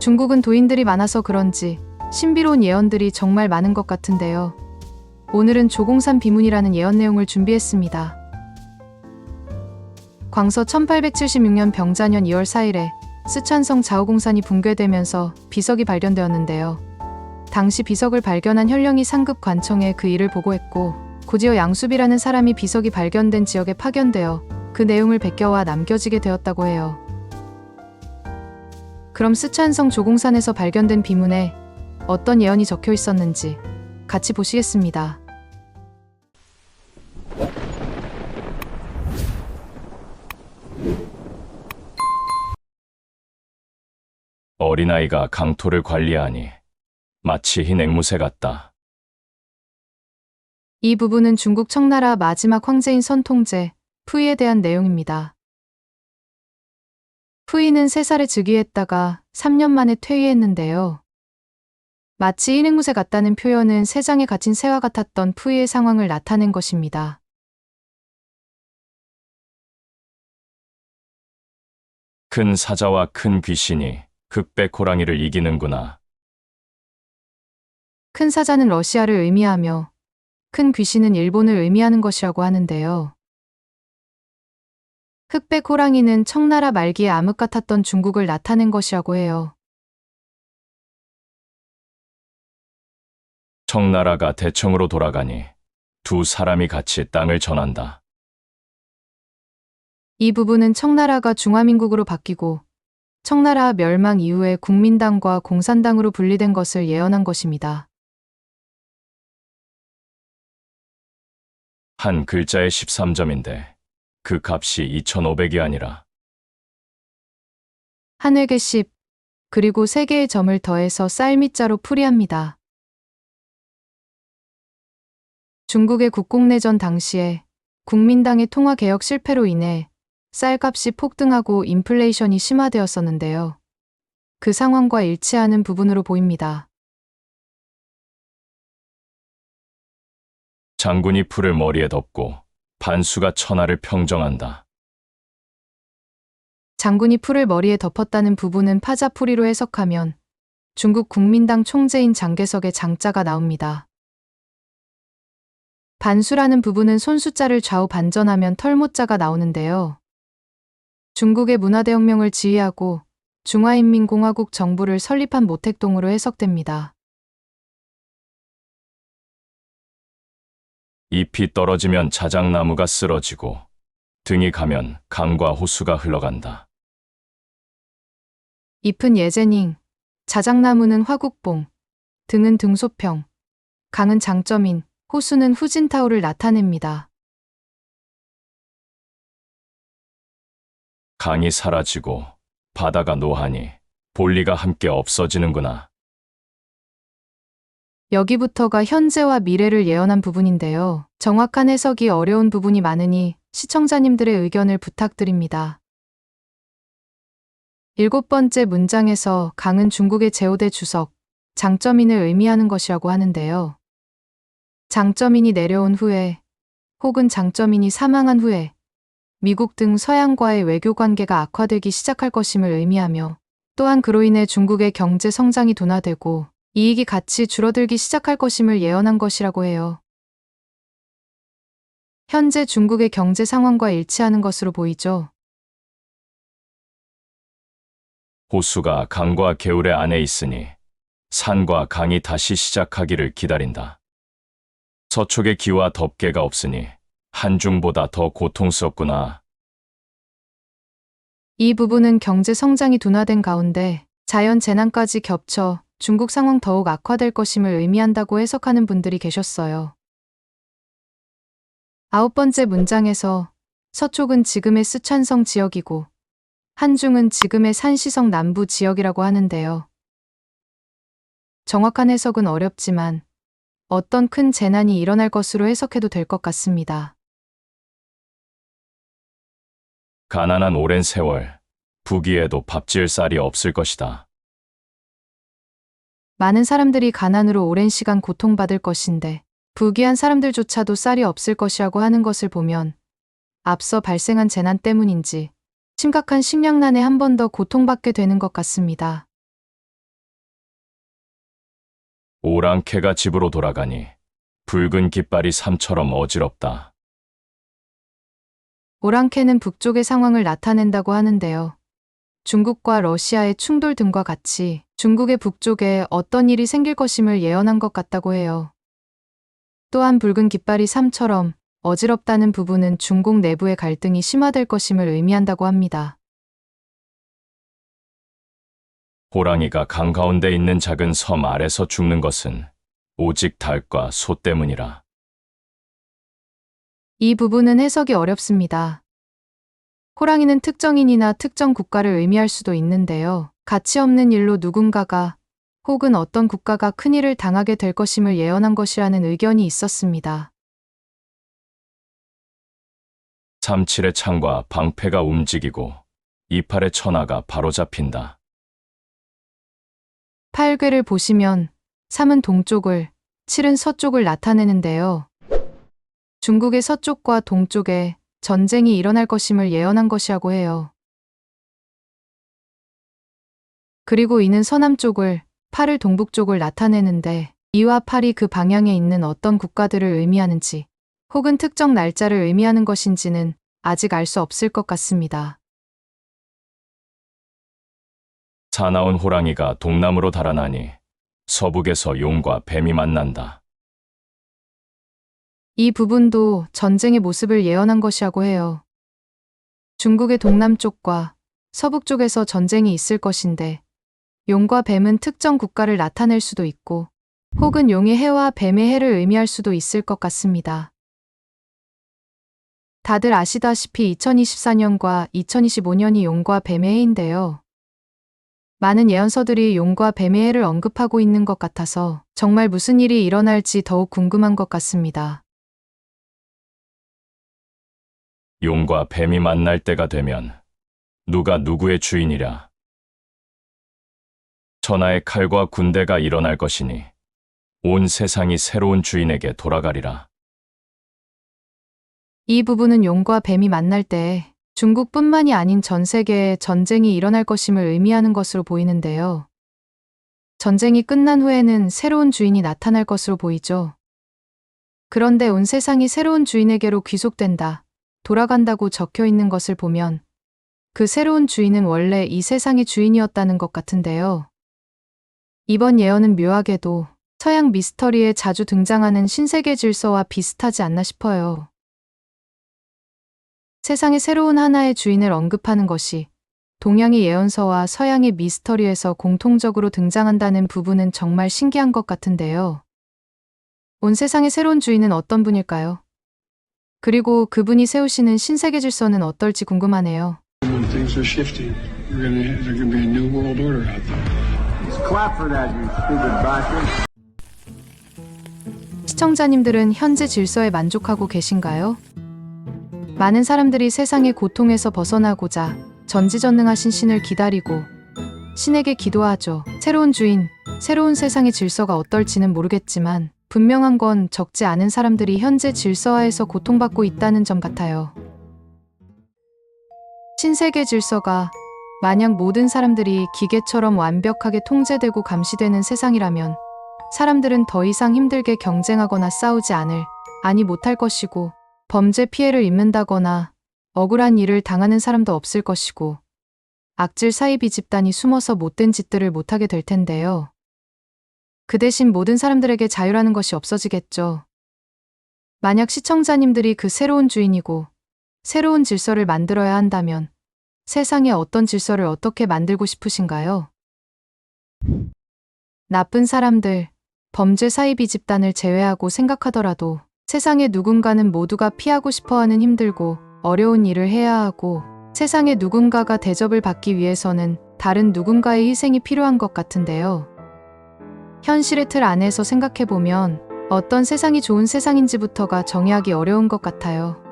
중국은 도인들이 많아서 그런지 신비로운 예언들이 정말 많은 것 같은데요. 오늘은 조공산 비문이라는 예언 내용을 준비했습니다. 광서 1876년 병자년 2월 4일에 스촨성 자오공산이 붕괴되면서 비석이 발견되었는데요. 당시 비석을 발견한 현령이 상급 관청에 그 일을 보고했고 고지어 양수비라는 사람이 비석이 발견된 지역에 파견되어 그 내용을 베껴와 남겨지게 되었다고 해요. 그럼 스촨성 조공산에서 발견된 비문에 어떤 예언이 적혀 있었는지 같이 보시겠습니다. 어린아이가 강토를 관리하니 마치 흰 앵무새 같다. 이 부분은 중국 청나라 마지막 황제인 선통제 푸이에 대한 내용입니다. 푸이는 3살에 즉위했다가 3년 만에 퇴위했는데요. 마치 인행무새 같다는 표현은 새 장에 갇힌 새와 같았던 푸이의 상황을 나타낸 것입니다. 큰 사자와 큰 귀신이 흑백 호랑이를 이기는구나. 큰 사자는 러시아를 의미하며 큰 귀신은 일본을 의미하는 것이라고 하는데요. 흑백 호랑이는 청나라 말기에 암흑 같았던 중국을 나타낸 것이라고 해요. 청나라가 대청으로 돌아가니 두 사람이 같이 땅을 전한다. 이 부분은 청나라가 중화민국으로 바뀌고 청나라 멸망 이후에 국민당과 공산당으로 분리된 것을 예언한 것입니다. 한 글자에 13점인데 그 값이 2,500이 아니라 한 획에 10, 그리고 3개의 점을 더해서 쌀미자로 풀이합니다. 중국의 국공내전 당시에 국민당의 통화개혁 실패로 인해 쌀값이 폭등하고 인플레이션이 심화되었었는데요. 그 상황과 일치하는 부분으로 보입니다. 장군이 풀을 머리에 덮고 반수가 천하를 평정한다. 장군이 풀을 머리에 덮었다는 부분은 파자풀이로 해석하면 중국 국민당 총재인 장개석의 장자가 나옵니다. 반수라는 부분은 손수자를 좌우 반전하면 털모자가 나오는데요. 중국의 문화대혁명을 지휘하고 중화인민공화국 정부를 설립한 모택동으로 해석됩니다. 잎이 떨어지면 자작나무가 쓰러지고 등이 가면 강과 호수가 흘러간다. 잎은 예제닝, 자작나무는 화국봉, 등은 등소평, 강은 장점인, 호수는 후진타오를 나타냅니다. 강이 사라지고 바다가 노하니 볼리가 함께 없어지는구나. 여기부터가 현재와 미래를 예언한 부분인데요. 정확한 해석이 어려운 부분이 많으니 시청자님들의 의견을 부탁드립니다. 일곱 번째 문장에서 강은 중국의 제5대 주석, 장점인을 의미하는 것이라고 하는데요. 장점인이 내려온 후에 혹은 장점인이 사망한 후에 미국 등 서양과의 외교 관계가 악화되기 시작할 것임을 의미하며 또한 그로 인해 중국의 경제 성장이 둔화되고 이익이 같이 줄어들기 시작할 것임을 예언한 것이라고 해요. 현재 중국의 경제 상황과 일치하는 것으로 보이죠. 호수가 강과 개울의 안에 있으니 산과 강이 다시 시작하기를 기다린다. 서촉의 기와 덮개가 없으니 한중보다 더 고통스럽구나. 이 부분은 경제 성장이 둔화된 가운데 자연 재난까지 겹쳐 중국 상황 더욱 악화될 것임을 의미한다고 해석하는 분들이 계셨어요. 아홉 번째 문장에서 서촉은 지금의 스촨성 지역이고 한중은 지금의 산시성 남부 지역이라고 하는데요. 정확한 해석은 어렵지만 어떤 큰 재난이 일어날 것으로 해석해도 될 것 같습니다. 가난한 오랜 세월, 부귀에도 밥 지을 쌀이 없을 것이다. 많은 사람들이 가난으로 오랜 시간 고통받을 것인데 부귀한 사람들조차도 쌀이 없을 것이라고 하는 것을 보면 앞서 발생한 재난 때문인지 심각한 식량난에 한 번 더 고통받게 되는 것 같습니다. 오랑캐가 집으로 돌아가니 붉은 깃발이 삶처럼 어지럽다. 오랑캐는 북쪽의 상황을 나타낸다고 하는데요. 중국과 러시아의 충돌 등과 같이 중국의 북쪽에 어떤 일이 생길 것임을 예언한 것 같다고 해요. 또한 붉은 깃발이 삶처럼 어지럽다는 부분은 중국 내부의 갈등이 심화될 것임을 의미한다고 합니다. 호랑이가 강 가운데 있는 작은 섬 아래서 죽는 것은 오직 닭과 소 때문이라. 이 부분은 해석이 어렵습니다. 호랑이는 특정인이나 특정 국가를 의미할 수도 있는데요. 가치 없는 일로 누군가가 혹은 어떤 국가가 큰일을 당하게 될 것임을 예언한 것이라는 의견이 있었습니다. 삼칠의 창과 방패가 움직이고 이팔의 천하가 바로잡힌다. 팔괘를 보시면 3은 동쪽을, 7은 서쪽을 나타내는데요. 중국의 서쪽과 동쪽에 전쟁이 일어날 것임을 예언한 것이라고 해요. 그리고 이는 서남 쪽을, 8을 동북 쪽을 나타내는데 이와 8이 그 방향에 있는 어떤 국가들을 의미하는지 혹은 특정 날짜를 의미하는 것인지는 아직 알 수 없을 것 같습니다. 사나운 호랑이가 동남으로 달아나니 서북에서 용과 뱀이 만난다. 이 부분도 전쟁의 모습을 예언한 것이라고 해요. 중국의 동남쪽과 서북쪽에서 전쟁이 있을 것인데, 용과 뱀은 특정 국가를 나타낼 수도 있고, 혹은 용의 해와 뱀의 해를 의미할 수도 있을 것 같습니다. 다들 아시다시피 2024년과 2025년이 용과 뱀의 해인데요. 많은 예언서들이 용과 뱀의 해를 언급하고 있는 것 같아서 정말 무슨 일이 일어날지 더욱 궁금한 것 같습니다. 용과 뱀이 만날 때가 되면 누가 누구의 주인이랴. 천하의 칼과 군대가 일어날 것이니 온 세상이 새로운 주인에게 돌아가리라. 이 부분은 용과 뱀이 만날 때 중국뿐만이 아닌 전 세계에 전쟁이 일어날 것임을 의미하는 것으로 보이는데요. 전쟁이 끝난 후에는 새로운 주인이 나타날 것으로 보이죠. 그런데 온 세상이 새로운 주인에게로 귀속된다, 돌아간다고 적혀 있는 것을 보면 그 새로운 주인은 원래 이 세상의 주인이었다는 것 같은데요. 이번 예언은 묘하게도 서양 미스터리에 자주 등장하는 신세계 질서와 비슷하지 않나 싶어요. 세상의 새로운 하나의 주인을 언급하는 것이 동양의 예언서와 서양의 미스터리에서 공통적으로 등장한다는 부분은 정말 신기한 것 같은데요. 온 세상의 새로운 주인은 어떤 분일까요? 그리고 그분이 세우시는 신세계 질서는 어떨지 궁금하네요. 시청자님들은 현재 질서에 만족하고 계신가요? 많은 사람들이 세상의 고통에서 벗어나고자 전지전능하신 신을 기다리고 신에게 기도하죠. 새로운 주인, 새로운 세상의 질서가 어떨지는 모르겠지만 분명한 건 적지 않은 사람들이 현재 질서하에서 고통받고 있다는 점 같아요. 신세계 질서가 만약 모든 사람들이 기계처럼 완벽하게 통제되고 감시되는 세상이라면 사람들은 더 이상 힘들게 경쟁하거나 싸우지 않을, 아니 못할 것이고, 범죄 피해를 입는다거나 억울한 일을 당하는 사람도 없을 것이고, 악질 사이비 집단이 숨어서 못된 짓들을 못하게 될 텐데요. 그 대신 모든 사람들에게 자유라는 것이 없어지겠죠. 만약 시청자님들이 그 새로운 주인이고, 새로운 질서를 만들어야 한다면, 세상에 어떤 질서를 어떻게 만들고 싶으신가요? 나쁜 사람들, 범죄 사이비 집단을 제외하고 생각하더라도 세상의 누군가는 모두가 피하고 싶어 하는 힘들고 어려운 일을 해야 하고 세상의 누군가가 대접을 받기 위해서는 다른 누군가의 희생이 필요한 것 같은데요. 현실의 틀 안에서 생각해보면 어떤 세상이 좋은 세상인지부터가 정의하기 어려운 것 같아요.